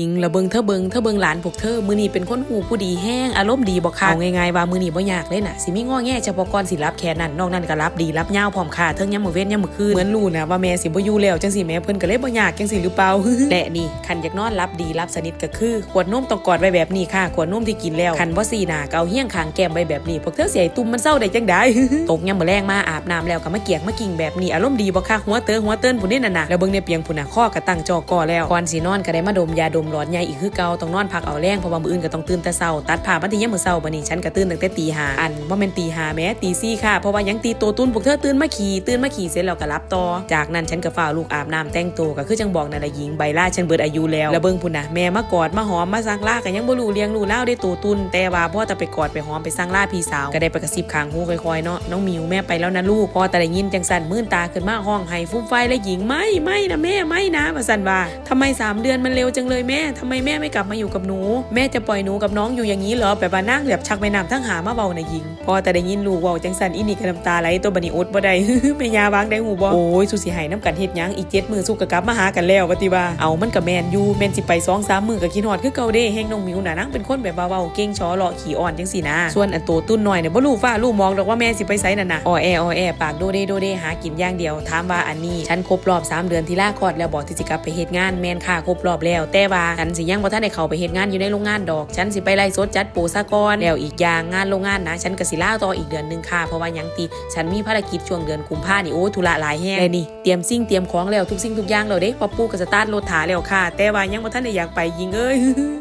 ยิงละเบิงเธอเบิงเธอเบิงหลานพวกเธอมือนี้เป็นคนหูผู้ดีแห้งอารมณ์ดีบ่ค่ะเอาง่ายๆว่ามือนี้บ่ยากเลยน่ะสิมีง้อแง่เฉพาะก่อนสิรับแค่นั้นนอกนั้นก็รับดีรับยาพร้อมค่ะเทิงยามมื้อเว้นยามมื้อคืนเหมือนรู้นะว่าแม่สิบ่อยู่แล้วจังสิแม่เพิ่นก็เลยบ่ยากจังสิหรือเปล่าและนี่คันอยากนอนรับดีรับสนิทก็คือขวดนมต้องกอดไว้แบบนี้ค่ะขวดนมที่กินแล้วคันบ่สีหน้าก็เอาเฮี้ยงคางแก้มไว้แบบนี้พวกเธอสิให้ตุ่มมันเศร้าได้จังได๋ตกยามมื้อแรงมาอาบน้ำแล้วก็มาเกียกมากิ่งแบบนี้อารมณ์ดีบ่ค่ะหัวเตอหัวเติ้นผู้นี้น่ะนะแล้วเบิ่งในเปียงผู้น่ะข้อก็ตั้งจอก่อแล้วก่อนสินอนก็ได้มาดมยาดมมหลอดใหญ่อีกคือเก่าต้องนอนพักเอาแรงเพราะว่ามืออื่นก็ต้องตื่นแต่เช้าตัดผ้ามาที่ยามมื้อเช้าบัดนี้ฉันก็ตื่นตั้งแต่ตีห้าอันบ่แม่นตีห้าแม้ตีสี่ค่ะเพราะว่ายังตีโตตุ้นพวกเธอตื่นมาขี่ตื่นมาขี่เสร็จแล้วก็รับต่อ จากนั้นฉันก็ฝ้าลูกอาบน้ำแต่งตัวก็คือจังบอกนั่นแหละหญิงใบล่าฉันเบิดอายุแล้วแล้วเบิ่งพุ่นนะแม่มากอดมาหอมมาซักลาก็ยังบ่รู้เลี้ยงรู้เล่าได้โตตุ้นแต่ว่าพ่อแต่ไปกอดไปหอมไปซังล่าพี่สาวก็ได้ไปกระซิบข้างหูค่อยๆเนาะน้องมิวแม่ไปแล้วนะลูกพอแต่ได้ยินจังสั่นมื่นตาขึ้นมาห้องไห้ฟุ้มไฟและหญิงไม่ไม่นะแม่ไม่นะมาสั่นว่าทำไมสามเดือนมันเร็วจังเลยแม่ม่ทำไมแม่ไม่กลับมาอยู่กับหนู แม่จะปล่อยหนูกับน้องอยู่อย่างนี้เหรอแบบว่านั่งแบบชักไปนำทั้งหามาเบานะหญิง พอแต่ได้ยินลูกว้าจังสันอินี่ก็น้ำตาไหลตัวบันิอดบ่ได้แม่ยาบางได้หูบ่โอ้ยสุสิหายน้ำกันเฮ็ดยังอีกเจ็ดมือสุกกะกลับมาหากันแล้วปฏิว่าเอามันกับแมนอยู่แมนสิไปสองสามมือกับคิดฮอดคือเก่าเด้แฮงน้องมิวน่ะนั่งเป็นคนแบบเบาๆเก่งชอเลาะขี้อ่อนจังสินะส่วนอันโตตุ้นหน้อยเนี่ยบ่รู้ฟ้ารู้มองดอกว่าแม่สิไปไสนั่นน่ะอ้อแออ้อแอปากโดเดโดเดหากินอย่างเดียวถามว่าอันนี้ฉันครบรอบสามเดือนที่ลาคลอดแล้วบอกที่สิกลับไปเฮ็ดงานแมนค่ะครบรอบแล้วแต่ว่าฉันสิยังบ่ทันได้เข้าไปเฮ็ดงานอยู่ในโรงงานดอก ฉันสิไปไล่สดจัดโปรซะก่อนแล้วอีกอย่างงานโรงงานนะ ฉันก็สิลาต่ออีกเดือนหนึงค่ะเพราะว่ายังตีฉันมีภารกิจช่วงเดือนกุมภานี่โอ้ยธุระหลายแฮงเลยนี่เตรียมสิ่งเตรียมของแล้วทุกสิ่งทุกอย่างแล้วเด้พอปู่ก็สตาร์ทรถถาแล้วค่ะ แต่ว่ายังบ่ทันได้อยากไปยิงเอ้ย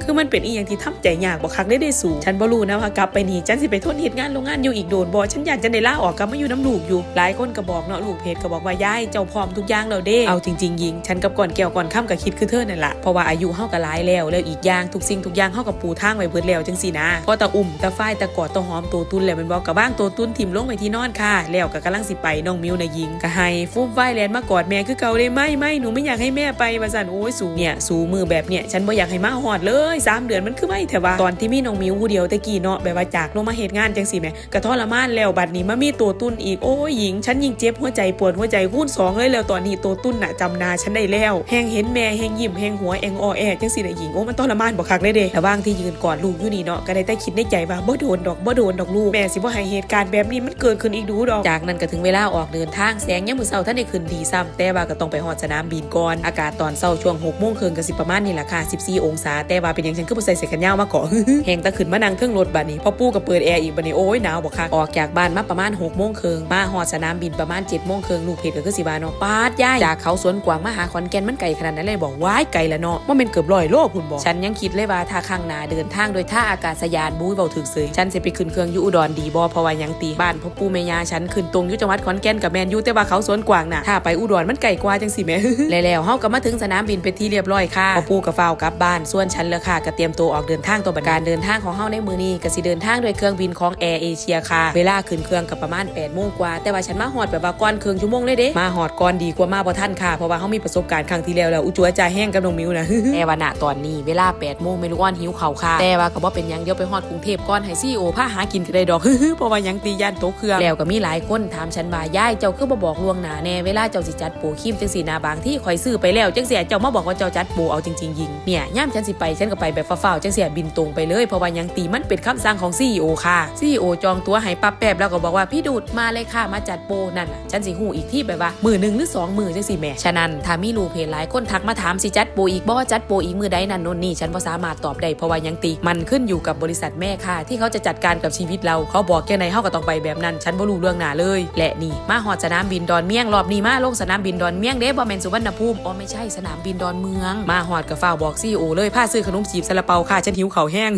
คือมันเป็นอีหยังที่ทำใจยากบ่คักได้ได้สูงฉันบ่รู้นะว่ากลับไปนี่ฉันสิไปทนเฮ็ดงานโรงงานอยู่อีกโดนบ่ฉันอยากจะได้ลาออกกลับมาอยู่น้ำลูกอยู่หลายคนก็บอกเนาะลูกเพจก็บอกว่ายายเจ้าพร้อมทุกอย่างแล้วเด้เอาจริงๆยิงฉันกับก่อนแก้วก่อนค่ำก็คิดคือเธอนั่นแหละเพราะว่าอายุเฮาก็หลายแล้วแล้วอีกอย่างทุกสิ่งทุกอย่างเฮาก็ปูทางไว้เบิดแล้วจังซี่นะพอตะอุ่มตะฝ้ายตะกอดตะหอมตัวตุนแล้วมันบอกกับบ้างตัวตุนถิ่มลงไปที่นอนค่ะแล้วก็กำลังสิไปน้องมิวในะยิงก็ให้ฟุบไหว้แลนมากอดแม่คือเก่าได้ไหมไม่หนูไม่อยากให้แม่ไปว่าซั่นโอ้ยสูเนี่ยสูมือแบบเนี่ยฉันบ่อยากให้มาหอดเลยสามเดือนมันคือไม่แต่ว่าตอนที่มีน้องมิวผู้เดียวตะกี้เนาะแบบว่าจากลงมาเหตุงานจังสิแม่กระทรมานแล้วบัดนี้มามีตัวตุ้นอีกโอ้ยหญิงฉันยิ่งเจ็บหัวใจปวดหัวใจคูณสองเลยแล้วตอนนี้ตัวตุ้นน่ะจำนาฉันได้แล้วแหงเห็นแม่แหงยิ้มแหงหัวแองออแอจังสิน่ะหญิงโอ้มันทรมานบ่คักเลยเด้แต่ว่างที่ยืนกอดลูกอยู่นี่เนาะก็ได้แต่คิดในใจว่าบ่โดนดอกบ่โดนดอกลูกแม่สิบ่ให้เหตุการณ์แบบนี้มันเกิดขึ้นอีกดูดอกจากนั้นก็ถึงเวลาออกเดินทางแสงยามมือเช้าท่านได้ขึ้นดีซ้ำแต่ว่าก็ต้องไปฮอดสนามบินก่อนอากาศตอนเช้าช่วง6โมงครึ่งก็สิประมาณนี้ล่ะค่ะ14 องศาแต่ว่าเป็นหยังฉันคือบ่ใส่เสื้อแขนยาวมาเกาะแหงตะขึ้นมานั่งเครื่องรถบัดนี้พอปู่ก็เปิดแอร์อีกบัดนี้โอ้ยหนาวบ่คักออกจากบ้านมาประมาณ6กโมงครึ่งมาฮอดสนามบินประมาณ7จ็ดโมงครึ่งลูกเพจก็คือสิว่าเนาะปาดย่ายจากเขาสวนกวางมาหาขอนแก่นมันไกลขนาดนั้นเลยบอกว้ายไกลละเนาะว่าเป็นเกือบร้อยโลพุ่นบอกฉันยังคิดเลยว่าถ้าข้างหน้าเดินทางโดยท่าอากาศยานบุ้ยเบาถึกเสยฉันสิไปขึ้นเครื่องอยู่อุดรดีบ่เพราะว่ายังตีบ้านพ่อปู่แม่ย่าฉันขึ้นตรงอยู่จังหวัดขอนแก่นกับแมนยูแต่ว่าเขาสวนกวางน่ะถ้าไปอุดรมันไกลกว่าจังสิแม่แล้วเฮาก็มาถึงสนามบินเป็นที่เรียบร้อยค่ะพ่อปู่ก็ฟ้าวกลับบ้านส่วนฉันเลยค่ะก็เตรียมตัวออกเดินทางตัวบัดการเดินทางของเฮาในมือนี้ก็สิเดินทางด้วยเครื่องบินของแอร์เอเชียค่ะ เวลาขึ้นเครื่องก็ประมาณ8โมงกว่า แต่ว่าฉันมาฮอดแบบว่าก่อนเครึ่องชั่วโมงเลยเด้มาฮอดก่อนดีกว่ามาบ่ทันค่ะ เพราะว่าเฮามีประสบการณ์ครั้งที่แล้วแล้วอุจจัวใจแห้งกับน้องมิวนะแต่ว่าณตอนนี้เวลา8โมงไม่รู้อ่อนหิวเข้าค่ะ แต่ว่าก็บ่เป็นยังเดี๋ยวไปฮอดกรุงเทพก่อนให้ซีโอพาหากินก็ได้ดอกเพราะว่ายังตีย่านโตะเครื่องแล้วก็มีหลายคนถามฉันว่ายายเจ้าคือบ่บอกล่วงหน้าแน่เวลาเจ้าสิจัดโปรครีมจังซี่นะบางที่ข่อยซื้อไปแล้วจังเสียเจ้ามาบอกว่าเจ้าจัดโปรเอาจริงๆยิงเนี่ยย่ามฉันสิไปฉันก็ไปแบบฟ้าวๆจังเสียบินตรงไปเลย เพราะว่ายังตีมันเป็นคำสั่งของ CEO ค่ะ CEO จองตัวให้ปั๊บแป๊บแล้วก็บอกว่าพี่ดูดมาเลยค่ะมาจัดโปรนั่นฉันสิหูอีกที่แบบว่ามือหนึ่งหรือสองมือจังสิแม่ฉะนั้นถ้ามีลูกเพจหลายคนทักมาถามสิจัดโปรอีกบ่จัดโปรอีกมือใดนั่นโน่นนี่ฉันบ่สามารถตอบได้เพราะว่ายังตีมันขึ้นอยู่กับบริษัทแม่ค่ะ ที่เขาจะจัดการกับชีวิตเราเขาบอกแค่ไหนเฮาก็ต้องไปแบบนั้น ฉันบ่รู้เรื่องหน้าเลย และนี่มาฮอดสนามบินดอนเมียงรอบนี้มาลงสนามบินดอนเมียงเด้บ่แม่นสุวรรณภูมิอ๋อไม่ใช่สนามบินดอนเมือง มาฮอดกับฝ้าบอกซีโอเลยพาซื้อขนมจีบซาลาเปาค่ะฉันหิวเขาแห้ง